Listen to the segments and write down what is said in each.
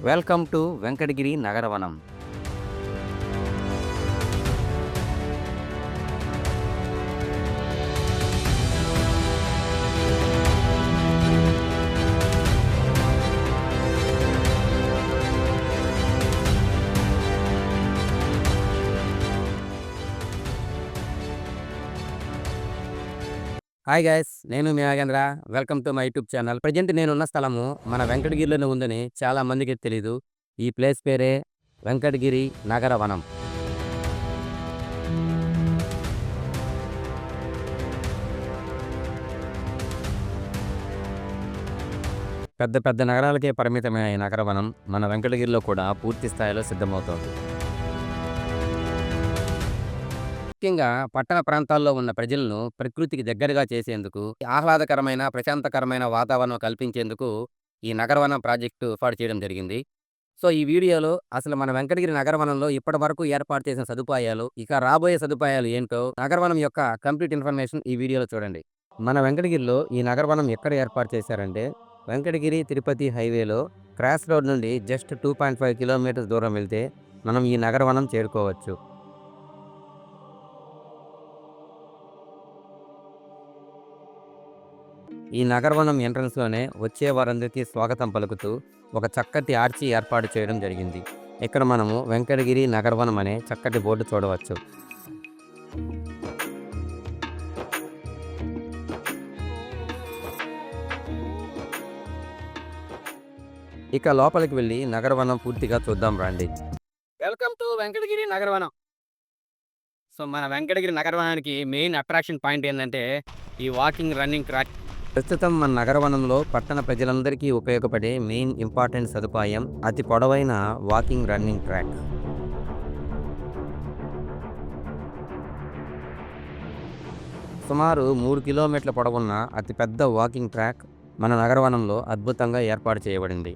Welcome to Venkatagiri Nagaravanam. Hi guys నేను మీ Nagendra. Welcome to my YouTube channel. Present నేనున్న స్థలము మన వెంకటగిరిలోనే ఉందని చాలా మందికి తెలియదు ఈ ప్లేస్ పేరే వెంకటగిరి నగర వనం పెద్ద పెద్ద నగరాలకే పరిమితమైన ఈ నగరవనం మన వెంకటగిరిలో కూడా పూర్తి స్థాయిలో సిద్ధమవుతోంది. ముఖ్యంగా పట్టణ ప్రాంతాల్లో ఉన్న ప్రజలను ప్రకృతికి దగ్గరగా చేసేందుకు ఆహ్లాదకరమైన ప్రశాంతకరమైన వాతావరణం కల్పించేందుకు ఈ నగరవనం ప్రాజెక్టు ఏర్పాటు చేయడం జరిగింది. సో ఈ వీడియోలో అసలు మన వెంకటగిరి నగరవనంలో ఇప్పటి వరకు ఏర్పాటు చేసిన సదుపాయాలు ఇక రాబోయే సదుపాయాలు ఏంటో నగరవనం యొక్క కంప్లీట్ ఇన్ఫర్మేషన్ ఈ వీడియోలో చూడండి. మన వెంకటగిరిలో ఈ నగరవనం ఎక్కడ ఏర్పాటు చేశారంటే వెంకటగిరి తిరుపతి హైవేలో క్రాస్ రోడ్ నుండి just two point five kilometres దూరం వెళ్తే మనం ఈ నగరవనం చేరుకోవచ్చు. ఈ నగరవనం ఎంట్రన్స్లోనే వచ్చే వారందరికీ స్వాగతం పలుకుతూ ఒక చక్కటి ఆర్చి ఏర్పాటు చేయడం జరిగింది. ఇక్కడ మనము వెంకటగిరి నగరవనం అనే చక్కటి బోర్డు చూడవచ్చు. ఇక లోపలికి వెళ్ళి నగరవనం పూర్తిగా చూద్దాం రండి. Welcome to Venkatagiri Nagaravanam. So మన వెంకటగిరి నగరవనానికి మెయిన్ అట్రాక్షన్ పాయింట్ ఏంటంటే ఈ వాకింగ్ రన్నింగ్ ట్రాక్ ప్రస్తుతం మన నగరవనంలో పట్టణ ప్రజలందరికీ ఉపయోగపడే మెయిన్ ఇంపార్టెంట్ సదుపాయం అతి పొడవైన వాకింగ్ రన్నింగ్ ట్రాక్. సుమారు మూడు కిలోమీటర్ల పొడవున్న అతిపెద్ద వాకింగ్ ట్రాక్ మన నగరవనంలో అద్భుతంగా ఏర్పాటు చేయబడింది.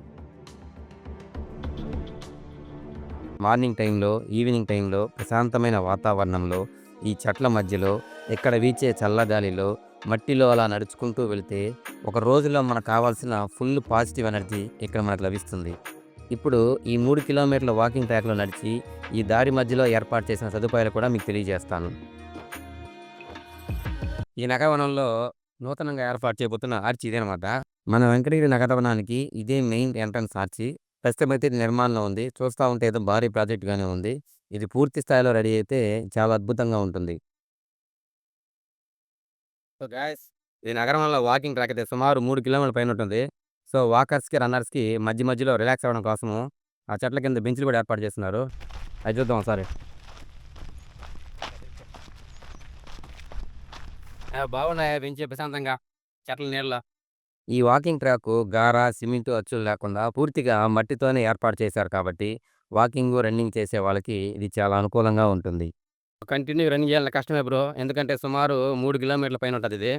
మార్నింగ్ టైంలో ఈవినింగ్ టైంలో ప్రశాంతమైన వాతావరణంలో ఈ చెట్ల మధ్యలో ఇక్కడ వీచే చల్లగాలిలో మట్టిలో అలా నడుచుకుంటూ వెళితే ఒక రోజులో మనకు కావాల్సిన ఫుల్ పాజిటివ్ ఎనర్జీ ఇక్కడ మనకు లభిస్తుంది. ఇప్పుడు ఈ మూడు కిలోమీటర్ల వాకింగ్ ట్రాక్లో నడిచి ఈ దారి మధ్యలో ఏర్పాటు చేసిన సదుపాయాలు కూడా మీకు తెలియజేస్తాను. ఈ నగరవనంలో నూతనంగా ఏర్పాటు చేయబోతున్న ఆర్చి ఇదేనమాట మన వెంకటగిరి నగరవనానికి ఇదే మెయిన్ ఎంట్రన్స్ ఆర్చి. ప్రస్తుతం అయితే ఇది నిర్మాణంలో ఉంది. చూస్తూ ఉంటే ఏదో భారీ ప్రాజెక్ట్గానే ఉంది. ఇది పూర్తి స్థాయిలో రెడీ అయితే చాలా అద్భుతంగా ఉంటుంది. సో గాయస్ ఈ నగరంలో వాకింగ్ ట్రాక్ అయితే సుమారు మూడు కిలోమీటర్ల పైన ఉంటుంది. సో వాకర్స్కి రన్నర్స్కి మధ్య మధ్యలో రిలాక్స్ అవ్వడం కోసము ఆ చెట్ల కింద బెంచ్లు కూడా ఏర్పాటు చేస్తున్నారు. అది చూద్దాం ఒకసారి. బాగున్నాయా బెంచ్ ప్రశాంతంగా? చెట్ల నీళ్ళ ఈ వాకింగ్ ట్రాక్ గార సిమెంట్ అచ్చులు లేకుండా పూర్తిగా మట్టితోనే ఏర్పాటు చేశారు కాబట్టి వాకింగ్ రన్నింగ్ చేసే వాళ్ళకి ఇది చాలా అనుకూలంగా ఉంటుంది. కంటిన్యూ రన్నింగ్ చేయాలంటే కష్టమే బ్రో. ఎందుకంటే సుమారు మూడు కిలోమీటర్ల పైన ఉంటుంది ఇది.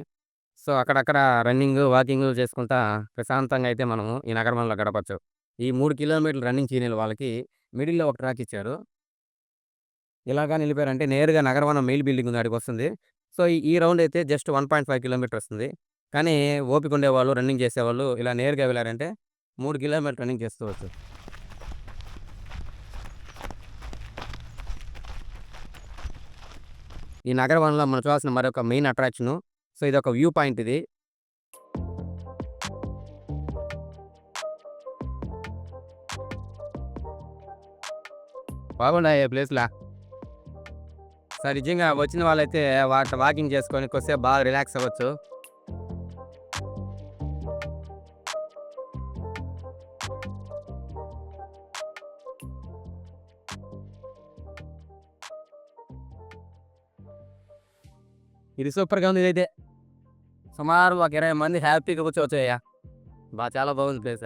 సో అక్కడక్కడ రన్నింగ్ వాకింగ్ చేసుకుంటా ప్రశాంతంగా అయితే మనం ఈ నగరంలో గడపచ్చు. ఈ మూడు కిలోమీటర్లు రన్నింగ్ చేయని వాళ్ళకి మిడిల్లో ఒక ట్రాక్ ఇచ్చారు. ఇలాగా నిలిపారంటే నేరుగా నగరవనం మెయిల్ బిల్డింగ్ ఉంది అడిగి వస్తుంది. సో ఈ- ఈ రౌండ్ అయితే just one point five kilometre వస్తుంది. కానీ ఓపిక ఉండేవాళ్ళు రన్నింగ్ చేసేవాళ్ళు ఇలా నేరుగా వెళ్ళారంటే మూడు కిలోమీటర్ రన్నింగ్ చేసుకోవచ్చు ఈ నగరవనంలో మనం చూడాల్సిన మరొక మెయిన్ అట్రాక్షన్ సో ఇది ఒక వ్యూ పాయింట్ ఇది. బాగున్నాయి ప్లేస్లా సార్ నిజంగా వచ్చిన వాళ్ళైతే వాటి వాకింగ్ చేసుకొని కొద్దిసేపు బాగా రిలాక్స్ అవ్వచ్చు. ఇది సూపర్గా ఉంది ఇదైతే. సుమారు ఒక ఇరవై మంది హ్యాపీగా కూర్చోవచ్చయ్యా. బాగా చాలా బాగుంది ప్లేస్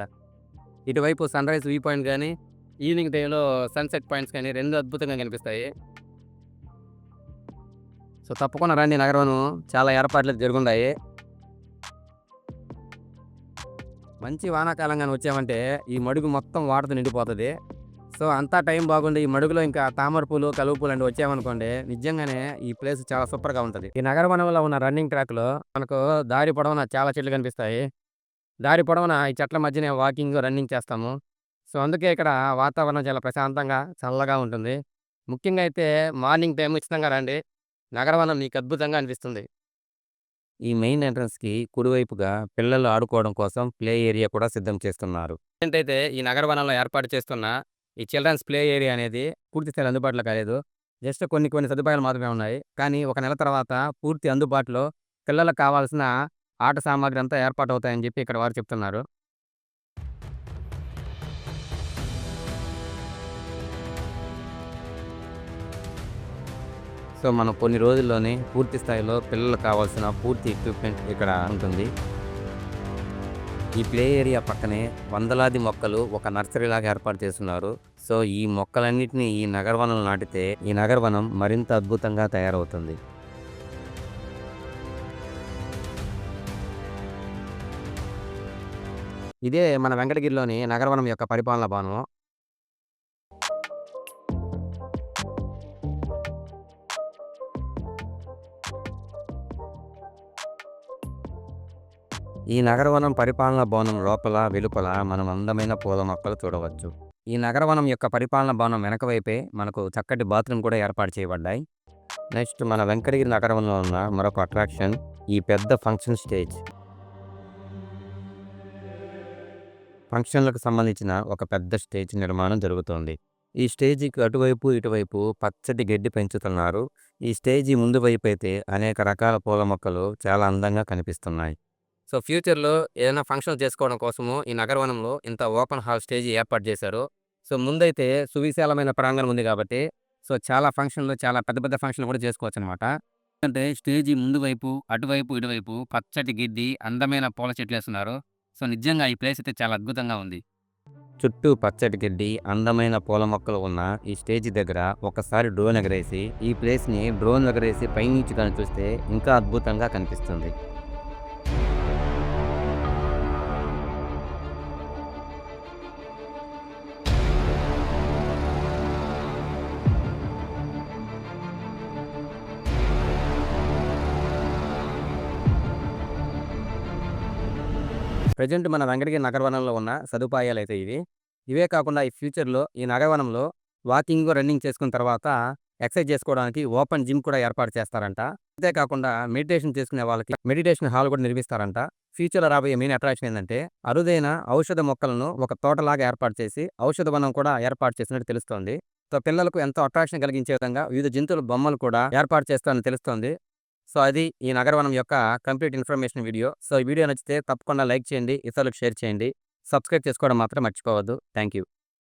ఇటువైపు సన్ రైజ్ వ్యూ పాయింట్ కానీ ఈవినింగ్ టైంలో సన్సెట్ పాయింట్స్ కానీ రెండు అద్భుతంగా కనిపిస్తాయి. సో తప్పకుండా రండి నగరంను చాలా ఏర్పాట్లు జరుగున్నాయి. మంచి వానాకాలం కానీ వచ్చామంటే ఈ మడుగు మొత్తం వాటర్తో నిండిపోతుంది. సో అంతా టైం బాగుంది ఈ మడుగులో ఇంకా తామర పూలు కలువ పూలు అండి వచ్చామనుకోండి నిజంగానే ఈ ప్లేస్ చాలా సూపర్గా ఉంటుంది ఈ నగర వనంలో ఉన్న రన్నింగ్ ట్రాక్లో మనకు దారి పొడవున చాలా చెట్లు కనిపిస్తాయి దారి పొడవున ఈ చెట్ల మధ్యనే వాకింగ్ రన్నింగ్ చేస్తాము సో, అందుకే ఇక్కడ వాతావరణం చాలా ప్రశాంతంగా, చల్లగా ఉంటుంది. ముఖ్యంగా అయితే మార్నింగ్ టైం ఉచితంగా రండి. నగరవనం మీకు అద్భుతంగా అనిపిస్తుంది. ఈ మెయిన్ ఎంట్రన్స్‌కి కుడివైపుగా పిల్లలు ఆడుకోవడం కోసం ప్లే ఏరియా కూడా సిద్ధం చేస్తున్నారు. ఏంటైతే ఈ నగరవనంలో ఏర్పాటు చేస్తున్న ఈ చిల్డ్రన్స్ ప్లే ఏరియా అనేది పూర్తి స్థాయిలో అందుబాటులో కాలేదు. జస్ట్ కొన్ని కొన్ని సదుపాయాలు మాత్రమే ఉన్నాయి. కానీ ఒక నెల తర్వాత పూర్తి అందుబాటులో పిల్లలకు కావాల్సిన ఆట సామాగ్రి అంతా ఏర్పాటు అవుతాయని చెప్పి ఇక్కడ వారు చెప్తున్నారు. సో, మనం కొన్ని రోజుల్లోనే పూర్తి స్థాయిలో పిల్లలకు కావాల్సిన పూర్తి ఎక్విప్‌మెంట్ ఇక్కడ ఉంటుంది. ఈ ప్లే ఏరియా పక్కనే వందలాది మొక్కలు ఒక నర్సరీలాగా ఏర్పాటు చేస్తున్నారు సో, ఈ మొక్కలన్నింటినీ ఈ నగరవనంలో నాటితే ఈ నగరవనం మరింత అద్భుతంగా తయారవుతుంది. ఇదే మన వెంకటగిరిలోని నగరవనం యొక్క పరిపాలన భవనం. ఈ నగరవనం పరిపాలన భవనం లోపల, వెలుపల మనం అందమైన పూల మొక్కలు చూడవచ్చు. ఈ నగరవనం యొక్క పరిపాలన భవనం వెనక వైపే మనకు చక్కటి బాత్రూమ్ కూడా ఏర్పాటు చేయబడ్డాయి. నెక్స్ట్ మన వెంకటగిరి నగరంలో ఉన్న మరొక అట్రాక్షన్ ఈ పెద్ద ఫంక్షన్ స్టేజ్. ఫంక్షన్‌లకు సంబంధించిన ఒక పెద్ద స్టేజ్ నిర్మాణం జరుగుతోంది. ఈ స్టేజికి అటువైపు, ఇటువైపు పచ్చటి గడ్డి పెంచుతున్నారు. ఈ స్టేజి ముందు వైపు అయితే అనేక రకాల పూల మొక్కలు చాలా అందంగా కనిపిస్తున్నాయి. సో, ఫ్యూచర్‌లో ఏదైనా ఫంక్షన్ చేసుకోవడం కోసము ఈ నగరవనంలో ఇంత ఓపెన్ హాల్ స్టేజ్ ఏర్పాటు చేశారు. సో, ముందైతే సువిశాలమైన ప్రాంగణం ఉంది కాబట్టి సో, చాలా ఫంక్షన్‌లు చాలా పెద్ద పెద్ద ఫంక్షన్‌లు కూడా చేసుకోవచ్చు అనమాట స్టేజి ముందు వైపు, అటువైపు, ఇటువైపు పచ్చటి గడ్డి, అందమైన పూల చెట్లు వేస్తున్నారు సో, నిజంగా ఈ ప్లేస్ అయితే చాలా అద్భుతంగా ఉంది. చుట్టూ పచ్చటి గడ్డి, అందమైన పూల మొక్కలు ఉన్న ఈ స్టేజి దగ్గర ఒకసారి డ్రోన్ ఎగరేసి ఈ ప్లేస్‌ని డ్రోన్ ఎగరేసి పైనుంచి కానీ చూస్తే ఇంకా అద్భుతంగా కనిపిస్తుంది. ప్రెజెంట్ మన వెంకటగిరి నగరవనంలో ఉన్న సదుపాయాలు అయితే ఇవి. ఇవే కాకుండా ఈ ఫ్యూచర్‌లో ఈ నగరవనంలో వాకింగ్, రన్నింగ్ చేసుకున్న తర్వాత ఎక్సర్సైజ్ చేసుకోవడానికి ఓపెన్ జిమ్ కూడా ఏర్పాటు చేస్తారంట. అంతే కాకుండా మెడిటేషన్ చేసుకునే వాళ్ళకి మెడిటేషన్ హాల్ కూడా నిర్మిస్తారంట. ఫ్యూచర్‌లో రాబోయే మెయిన్ అట్రాక్షన్ ఏంటంటే అరుదైన ఔషధ మొక్కలను ఒక తోటలాగా ఏర్పాటు చేసి ఔషధ వనం కూడా ఏర్పాటు చేసినట్టు తెలుస్తోంది. సో, పిల్లలకు ఎంతో అట్రాక్షన్ కలిగించే విధంగా వివిధ జంతువుల బొమ్మలు కూడా ఏర్పాటు చేస్తారని తెలుస్తోంది. సో, అది ఈ నగరవనం యొక్క కంప్లీట్ ఇన్ఫర్మేషన్ వీడియో. సో, ఈ వీడియో నచ్చితే తప్పకుండా లైక్ చేయండి. ఇతరులకు షేర్ చేయండి. సబ్స్క్రైబ్ చేసుకోవడం మాత్రం మర్చిపోవద్దు. Thank you.